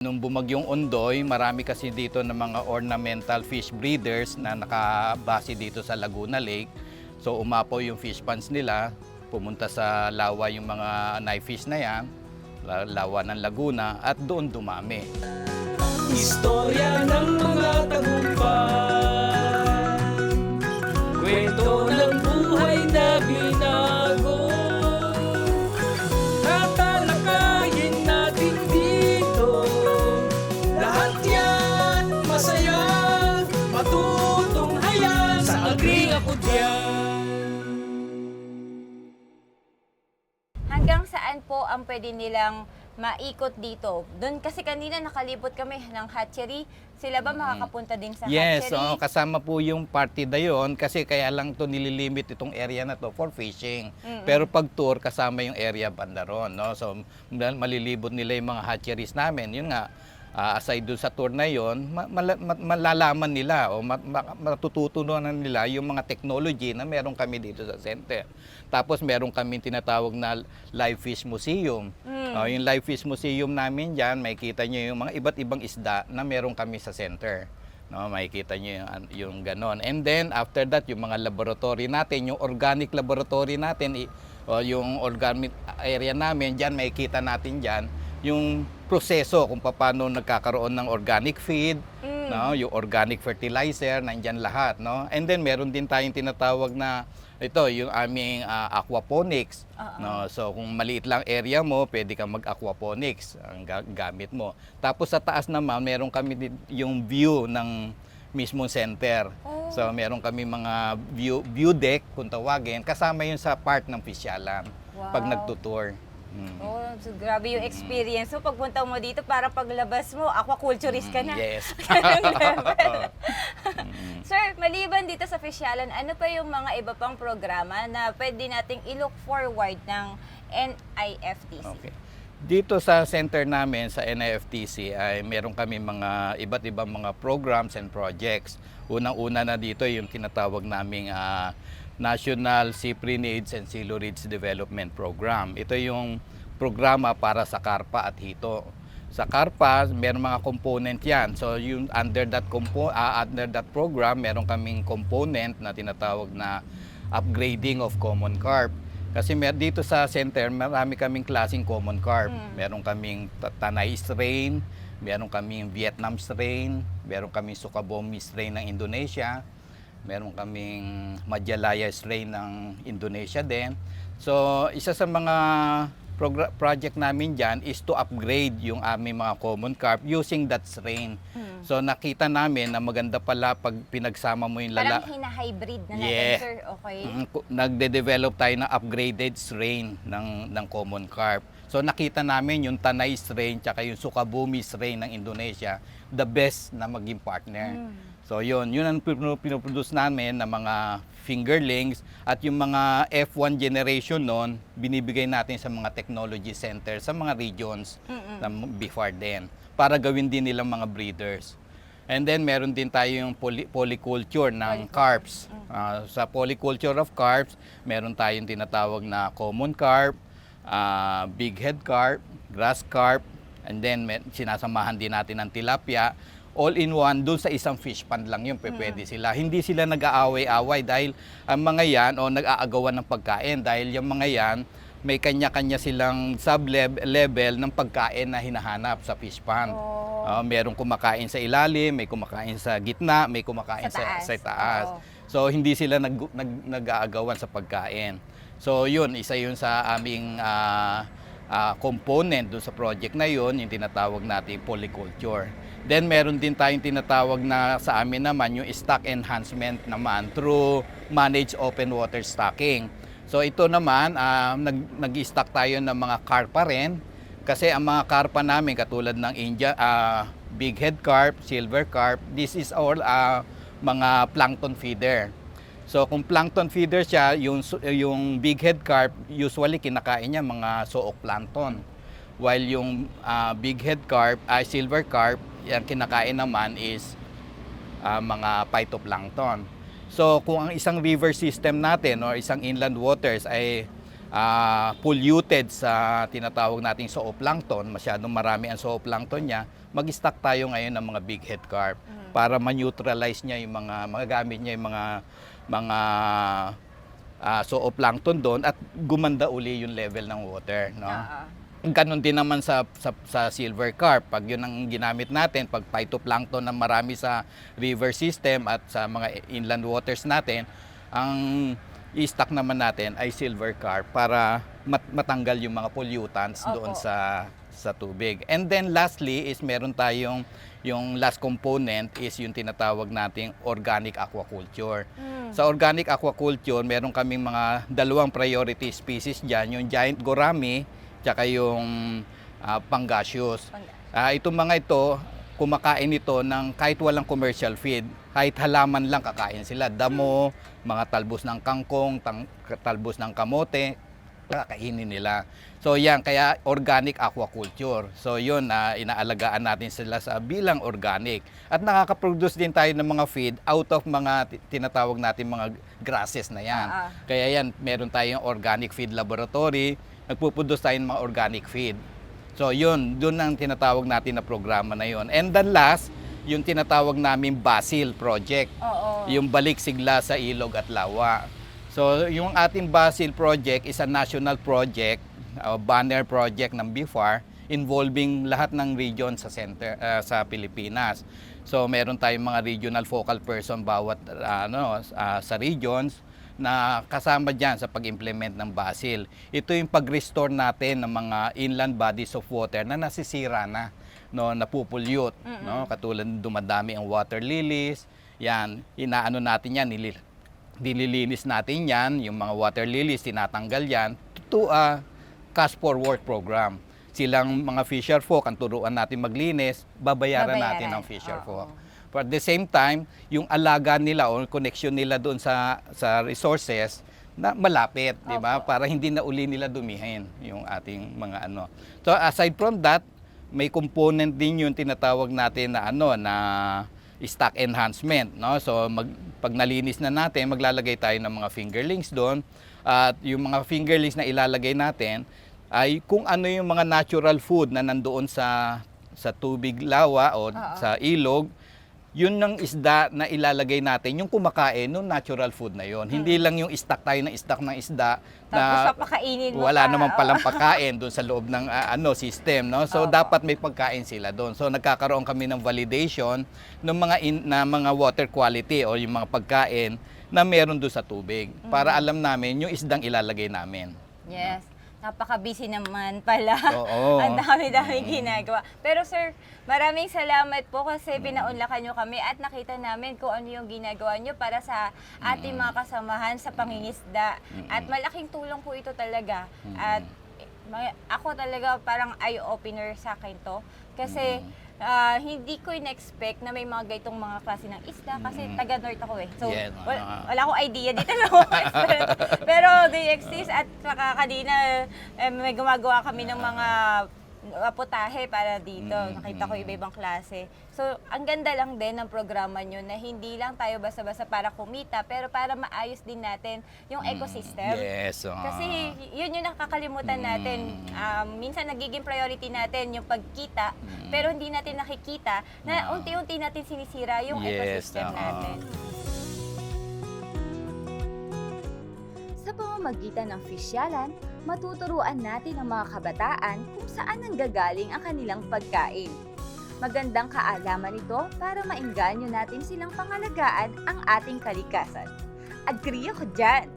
Nung bumagyong Ondoy, marami kasi dito ng mga ornamental fish breeders na nakabase dito sa Laguna Lake. So umapaw yung fish ponds nila, pumunta sa lawa yung mga knife fish na yan, la- lawa ng Laguna, at doon dumami. Istorya ng mga Agring ako Hanggang saan po ang pwede nilang maikot dito? Doon kasi kanina nakalibot kami ng hatchery. Sila ba makakapunta din sa Yes, hatchery? oo, kasama po yung party na yun kasi kaya lang to nililimit itong area na to for fishing. Pero pag tour, kasama yung area banda ron. No? So mal- malilibot nila yung mga hatcheries namin. Yun nga, ah, aside dun sa tour na ma- malalaman nila o ma- ma- matututunan nila yung mga technology na meron kami dito sa center. Tapos meron kami tinatawag na Live Fish Museum. Oh, yung Live Fish Museum namin dyan, makikita nyo yung mga iba't ibang isda na meron kami sa center. No, makikita nyo yung, yung ganon. And then, after that, yung mga laboratory natin, yung organic laboratory natin, o yung organic area namin, dyan makikita natin dyan, yung proseso kung paano nagkakaroon ng organic feed, no, yung organic fertilizer, nandyan lahat. No? And then, meron din tayong tinatawag na ito, yung aming ah, aquaponics. No? So, kung maliit lang area mo, pwede kang mag-aquaponics ang ga- gamit mo. Tapos sa taas naman, meron kami din yung view ng mismong center. So, meron kami mga view, view deck, kung tawagin, kasama yun sa part ng pisyalan pag Wow. nagtutour. Mm. Oh, so grabe yung experience mo. Pagpunta mo dito, para paglabas mo, aquaculturist ka na. Yes. Sir, maliban dito sa Fisyalan, ano pa yung mga iba pang programa na pwede nating i-look forward ng NIFTC? Okay. Dito sa center namin sa NIFTC ay meron kami mga iba't ibang mga programs and projects. Unang-una na dito yung tinatawag naming ah, National Cyprinids and Silurids Development Program. Ito yung programa para sa karpa at hito. Sa karpa, meron mga component yan. So yung under that compo ah, under that program, meron kaming component na tinatawag na upgrading of common carp. Kasi mer dito sa center, marami kaming klaseng common carp. Meron kaming ta- Tanay strain, meron kaming Vietnam strain, meron kaming Sukabomi strain ng Indonesia, meron kaming Majalaya strain ng Indonesia din. So, isa sa mga project namin dyan is to upgrade yung aming mga common carp using that strain. So, nakita namin na maganda pala pag pinagsama mo yung lala... Parang hina-hybrid na natin, Yeah. sir. Okay. Mm, ku- nagde-develop tayo ng upgraded strain ng ng common carp. So nakita namin yung Tanay strain tsaka yung Sukabumi strain ng Indonesia, the best na maging partner. So yun, yun ang pinuproduce namin ng mga fingerlings at yung mga F1 generation noon, binibigay natin sa mga technology center sa mga regions na before then para gawin din nilang mga breeders. And then meron din tayo yung poly- polyculture ng carps. Ah, sa polyculture of carps, meron tayong tinatawag na common carp, ah, big head carp, grass carp, and then may, sinasamahan din natin ng tilapia. All in one, doon sa isang fish pond lang yun, pe- pwede sila. Hindi sila nag-aaway-away dahil ang mga yan, o nag-aagawan ng pagkain dahil yung mga yan, may kanya-kanya silang sub-level ng pagkain na hinahanap sa fish pond. Oh. Ah, merong kumakain sa ilalim, may kumakain sa gitna, may kumakain Sa sa, taas. sa taas. Oo. So hindi sila nag, nag, nag-aagawan sa pagkain. So yun, isa yun sa aming ah, ah, component doon sa project na yun, yung tinatawag natin polyculture. Then meron din tayong tinatawag na sa amin naman yung stock enhancement naman through managed open water stocking. So ito naman, ah, nag, nag-stock tayo ng mga carpa rin. Kasi ang mga karpa namin katulad ng India, ah, big head carp, silver carp, this is all ah, mga plankton feeder. So kung plankton feeder siya, yung su- yung big head carp usually kinakain niya mga sook plankton. While yung ah, big head carp, ay silver carp, yung kinakain naman is ah, mga phytoplankton. So kung ang isang river system natin or isang inland waters ay ah, polluted sa tinatawag nating zooplankton, masyadong marami ang zooplankton niya, mag-stock tayo ngayon ng mga big head carp para ma-neutralize niya yung mga magagamit niya yung mga mga ah, zooplankton doon at gumanda uli yung level ng water, no? Oo. Ganon din naman sa, sa, sa silver carp. Pag yun ang ginamit natin, pag phytoplankton na marami sa river system at sa mga inland waters natin, ang i-stock naman natin ay silver carp para mat- matanggal yung mga pollutants Opo. doon sa sa tubig. And then lastly is meron tayong yung last component is yung tinatawag nating organic aquaculture. Mm. Sa organic aquaculture, meron kaming mga dalawang priority species dyan, yung giant gourami, tsaka yung ah, pangasius. Pang- Ah, itong mga ito, kumakain ito ng kahit walang commercial feed, kahit halaman lang kakain sila. Damo, mga talbos ng kangkong, tang, talbos ng kamote, kakainin nila. So yan, kaya organic aquaculture. So yun, ah, inaalagaan natin sila sa bilang organic. At nakaka-produce din tayo ng mga feed out of mga ti- tinatawag natin mga grasses na yan. Ah. Kaya yan, meron tayong organic feed laboratory, nagpuproduce tayo ng mga organic feed. So yun, doon ang tinatawag natin na programa na yun. And then last, yung tinatawag namin Basil Project Oo. yung balik sigla sa ilog at lawa. So, yung ating Basil project is a national project, a banner project ng BIFAR involving lahat ng region sa center uh, sa Pilipinas. So, meron tayong mga regional focal person bawat uh, ano uh, sa regions na kasama diyan sa pag-implement ng Basil. Ito yung pag-restore natin ng mga inland bodies of water na nasisira na no napupulyot no katulad dumadami ang water lilies yan inaano natin yan nilil dililinis natin yan yung mga water lilies tinatanggal yan to a cash for work program silang mga fisher folk ang turuan natin maglinis babayaran, natin Babayaran. ng fisher Oo. folk but at the same time yung alaga nila o connection nila doon sa sa resources na malapit, di ba? Para hindi na uli nila dumihin yung ating mga ano. So aside from that, may component din yung tinatawag natin na ano na stock enhancement, no? So mag, pag nalinis na natin, maglalagay tayo ng mga fingerlings doon at yung mga fingerlings na ilalagay natin ay kung ano yung mga natural food na nandoon sa sa tubig lawa o Oo. sa ilog, yun ng isda na ilalagay natin, yung kumakain ng natural food na yon. Hindi lang yung stock tayo ng stock ng isda Tapos na papakainin mo wala pa. namang Oo. palang pagkain doon sa loob ng ah, ano system no so Opo. dapat may pagkain sila doon so nagkakaroon kami ng validation ng mga in, na mga water quality o yung mga pagkain na meron doon sa tubig para Mm-hmm. alam namin yung isdang ilalagay namin Yes. Napaka-busy naman pala. Oo. Ang dami-dami ginagawa. Pero sir, maraming salamat po kasi pinaunlakan nyo kami at nakita namin kung ano yung ginagawa nyo para sa ating mga kasamahan sa pangingisda. At malaking tulong po ito talaga. At eh, ma- ako talaga parang eye-opener sa akin to. Kasi ah, hindi ko in-expect na may mga gaitong mga klase ng isda kasi Mm. taga-north ako eh. So, Yes, wala, ah. wala akong idea dito expert. Pero they exist at saka kanina eh, may gumagawa kami ng mga putahe para dito. Mm, Nakita ko mm. iba-ibang klase. So, ang ganda lang din ng programa nyo na hindi lang tayo basta-basta para kumita, pero para maayos din natin yung ecosystem. yes oo. Kasi yun yung nakakalimutan natin. Mm. Um, minsan nagiging priority natin yung pagkita, Mm. pero hindi natin nakikita na Ah. unti-unti natin sinisira yung Yes, ecosystem oo. natin. Sa pamamagitan ng fisyalan, matuturuan natin ang mga kabataan kung saan nanggagaling ang kanilang pagkain. Magandang kaalaman ito para maingganyo natin silang pangalagaan ang ating kalikasan. Agree ako dyan!